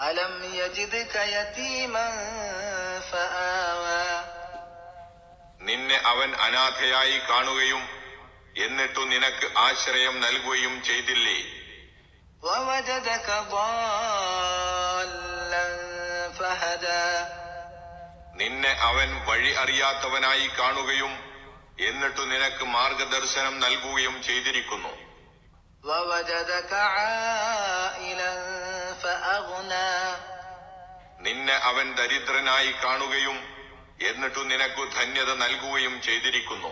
അലം നിന്നെ അവൻ അനാഥയായി കാണുകയും എന്നിട്ടു നിനക്ക് ആശ്രയം നൽകുകയും ചെയ്തില്ലേ? നിന്നെ അവൻ വഴി അറിയാത്തവനായി കാണുകയും എന്നിട്ടു നിനക്ക് മാർഗദർശനം നൽകുകയും ചെയ്തിരിക്കുന്നു. നിന്നെ അവൻ ദരിദ്രനായി കാണുകയും എന്നിട്ടു നിനക്കു ധന്യത നൽകുകയും ചെയ്തിരിക്കുന്നു.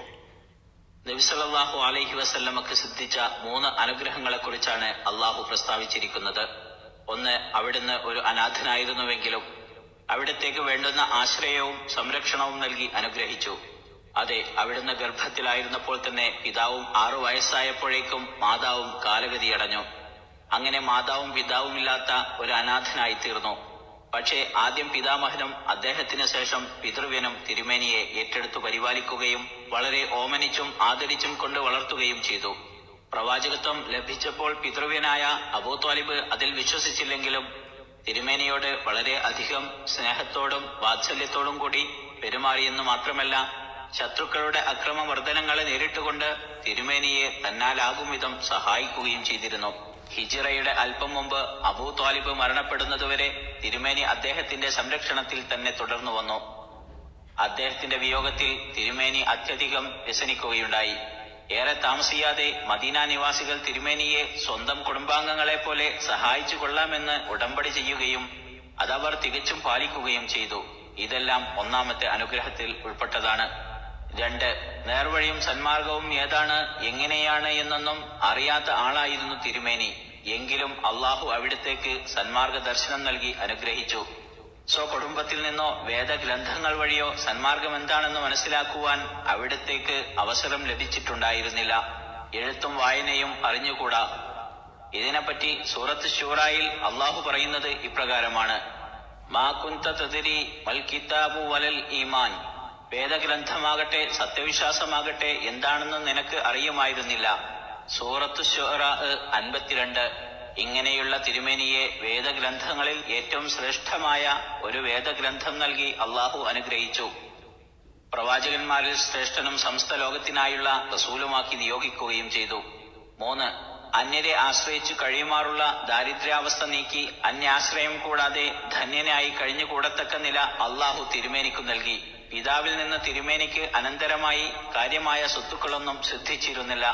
നബിസലല്ലാഹു അലൈഹി വസല്ലമക്ക് സിദ്ധിച്ച മൂന്ന് അനുഗ്രഹങ്ങളെ കുറിച്ചാണ് അള്ളാഹു പ്രസ്താവിച്ചിരിക്കുന്നത്. ഒന്ന് അവിടുന്ന് ഒരു അനാഥനായിരുന്നുവെങ്കിലും അവിടത്തേക്ക് വേണ്ടുന്ന ആശ്രയവും സംരക്ഷണവും നൽകി അനുഗ്രഹിച്ചു. അതെ അവിടുന്ന് ഗർഭത്തിലായിരുന്നപ്പോൾ തന്നെ പിതാവും ആറു വയസ്സായപ്പോഴേക്കും മാതാവും കാലഗതിയടഞ്ഞു. അങ്ങനെ മാതാവും പിതാവും ഇല്ലാത്ത ഒരു അനാഥനായി തീർന്നു പക്ഷേ ആദ്യം പിതാമഹനും അദ്ദേഹത്തിന് ശേഷം പിതൃവ്യനും തിരുമേനിയെ ഏറ്റെടുത്തു പരിപാലിക്കുകയും വളരെ ഓമനിച്ചും ആദരിച്ചും കൊണ്ട് വളർത്തുകയും ചെയ്തു. പ്രവാചകത്വം ലഭിച്ചപ്പോൾ പിതൃവ്യനായ അബൂത്വാലിബ് അതിൽ വിശ്വസിച്ചില്ലെങ്കിലും തിരുമേനിയോട് വളരെ അധികം സ്നേഹത്തോടും വാത്സല്യത്തോടും കൂടി പെരുമാറിയെന്ന് മാത്രമല്ല ശത്രുക്കളുടെ അക്രമവർദ്ധനങ്ങളെ നേരിട്ടുകൊണ്ട് തിരുമേനിയെ തന്നാലാകും വിധം സഹായിക്കുകയും ചെയ്തിരുന്നു. ഹിജിറയുടെ അല്പം മുമ്പ് അബൂ ത്വാലിബ് മരണപ്പെടുന്നതുവരെ തിരുമേനി അദ്ദേഹത്തിന്റെ സംരക്ഷണത്തിൽ തന്നെ തുടർന്നു വന്നു. അദ്ദേഹത്തിന്റെ വിയോഗത്തിൽ തിരുമേനി അത്യധികം വ്യസനിക്കുകയുണ്ടായി. ഏറെ താമസിയാതെ മദീന നിവാസികൾ തിരുമേനിയെ സ്വന്തം കുടുംബാംഗങ്ങളെ പോലെ സഹായിച്ചു കൊള്ളാമെന്ന് ഉടമ്പടി ചെയ്യുകയും അതവർ തികച്ചും പാലിക്കുകയും ചെയ്തു. ഇതെല്ലാം ഒന്നാമത്തെ അനുഗ്രഹത്തിൽ ഉൾപ്പെട്ടതാണ്. രണ്ട് നേർവഴിയും സന്മാർഗവും ഏതാണ് എങ്ങനെയാണ് എന്നൊന്നും അറിയാത്ത ആളായിരുന്നു തിരുമേനി. എങ്കിലും അള്ളാഹു അവിടത്തേക്ക് സന്മാർഗ ദർശനം നൽകി അനുഗ്രഹിച്ചു. സ്വകുടുംബത്തിൽ നിന്നോ വേദഗ്രന്ഥങ്ങൾ വഴിയോ സന്മാർഗം എന്താണെന്ന് മനസ്സിലാക്കുവാൻ അവിടത്തേക്ക് അവസരം ലഭിച്ചിട്ടുണ്ടായിരുന്നില്ല. എഴുത്തും വായനയും അറിഞ്ഞുകൂടാ. ഇതിനെപ്പറ്റി സൂറത്ത് ഷൂറായിൽ അള്ളാഹു പറയുന്നത് ഇപ്രകാരമാണ്. മാ കുന്ത തതിരി മൽ കിതാബു വലൽ ഈമാൻ. വേദഗ്രന്ഥമാകട്ടെ സത്യവിശ്വാസമാകട്ടെ എന്താണെന്ന് നിനക്ക് അറിയുമായിരുന്നില്ല. സൂറത്ത് ഷുഹറ അൻപത്തിരണ്ട്. ഇങ്ങനെയുള്ള തിരുമേനിയെ വേദഗ്രന്ഥങ്ങളിൽ ഏറ്റവും ശ്രേഷ്ഠമായ ഒരു വേദഗ്രന്ഥം നൽകി അള്ളാഹു അനുഗ്രഹിച്ചു. പ്രവാചകന്മാരിൽ ശ്രേഷ്ഠനും സമസ്ത ലോകത്തിനായുള്ള റസൂലുമാക്കി നിയോഗിക്കുകയും ചെയ്തു. മൂന്ന് അന്യരെ ആശ്രയിച്ചു കഴിയുമാറുള്ള ദാരിദ്ര്യാവസ്ഥ നീക്കി അന്യാശ്രയം കൂടാതെ ധന്യനായി കഴിഞ്ഞുകൂടത്തക്ക നില അള്ളാഹു തിരുമേനിക്കു നൽകി. പിതാവിൽ നിന്ന് തിരുമേനിക്ക് അനന്തരമായി കാര്യമായ സ്വത്തുക്കളൊന്നും സിദ്ധിച്ചിരുന്നില്ല.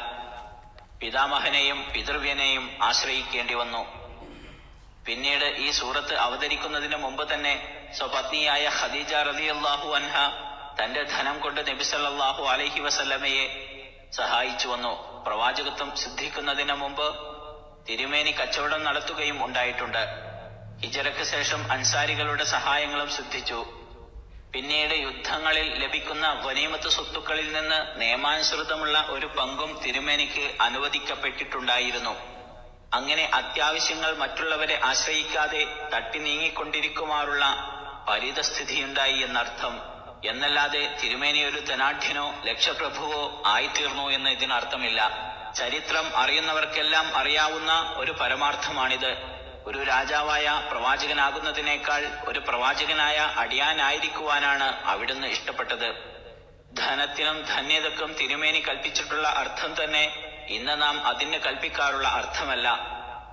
പിതാമഹനെയും പിതൃവ്യനെയും ആശ്രയിക്കേണ്ടി വന്നു. പിന്നീട് ഈ സൂറത്ത് അവതരിക്കുന്നതിന് മുമ്പ് തന്നെ സ്വപത്നിയായ ഖദീജ അള്ളാഹു അൻഹ തന്റെ ധനം കൊണ്ട് നബിസല്ലാഹു അലൈഹി വസല്ലമയെ സഹായിച്ചു വന്നു. പ്രവാചകത്വം സിദ്ധിക്കുന്നതിന് മുമ്പ് തിരുമേനി കച്ചവടം നടത്തുകയും ഉണ്ടായിട്ടുണ്ട്. ഹിജറയ്ക്ക് ശേഷം അൻസാരികളുടെ സഹായങ്ങളും സിദ്ധിച്ചു. പിന്നീട് യുദ്ധങ്ങളിൽ ലഭിക്കുന്ന വനീമത്ത് സ്വത്തുക്കളിൽ നിന്ന് നിയമാനുസൃതമുള്ള ഒരു പങ്കും തിരുമേനിക്ക് അനുവദിക്കപ്പെട്ടിട്ടുണ്ടായിരുന്നു. അങ്ങനെ അത്യാവശ്യങ്ങൾ മറ്റുള്ളവരെ ആശ്രയിക്കാതെ തട്ടി നീങ്ങിക്കൊണ്ടിരിക്കുമാറുള്ള പരിതസ്ഥിതിയുണ്ടായി എന്നർത്ഥം. എന്നല്ലാതെ തിരുമേനി ഒരു ധനാഢ്യനോ ലക്ഷപ്രഭുവോ ആയിത്തീർന്നു എന്ന് ഇതിനർത്ഥമില്ല. ചരിത്രം അറിയുന്നവർക്കെല്ലാം അറിയാവുന്ന ഒരു പരമാർത്ഥമാണിത്. ഒരു രാജാവായ പ്രവാചകനാകുന്നതിനേക്കാൾ ഒരു പ്രവാചകനായ അടിയാനായിരിക്കുവാനാണ് അവിടുന്ന് ഇഷ്ടപ്പെട്ടത്. ധനത്തിനും ധന്യതക്കും തിരുമേനി കൽപ്പിച്ചിട്ടുള്ള അർത്ഥം തന്നെ ഇന്ന് നാം അതിന് കൽപ്പിക്കാറുള്ള അർത്ഥമല്ല.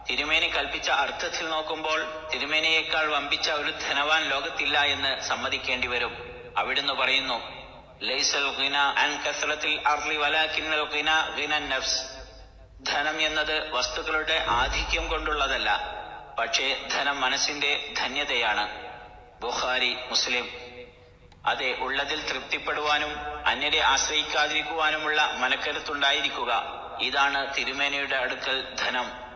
തിരുമേനി കൽപ്പിച്ച അർത്ഥത്തിൽ നോക്കുമ്പോൾ തിരുമേനിയേക്കാൾ വമ്പിച്ച ഒരു ധനവാൻ ലോകത്തില്ല എന്ന് സമ്മതിക്കേണ്ടി വരും അവിടുന്ന് പറയുന്നു ധനം എന്നത് വസ്തുക്കളുടെ ആധിക്യം കൊണ്ടുള്ളതല്ല പക്ഷേ ധനം മനസ്സിന്റെ ധന്യതയാണ്. ബുഹാരി മുസ്ലിം. അതെ ഉള്ളതിൽ തൃപ്തിപ്പെടുവാനും അന്യരെ ആശ്രയിക്കാതിരിക്കുവാനുമുള്ള മനക്കരുത്തുണ്ടായിരിക്കുക. ഇതാണ് തിരുമേനയുടെ അടുക്കൽ ധനം.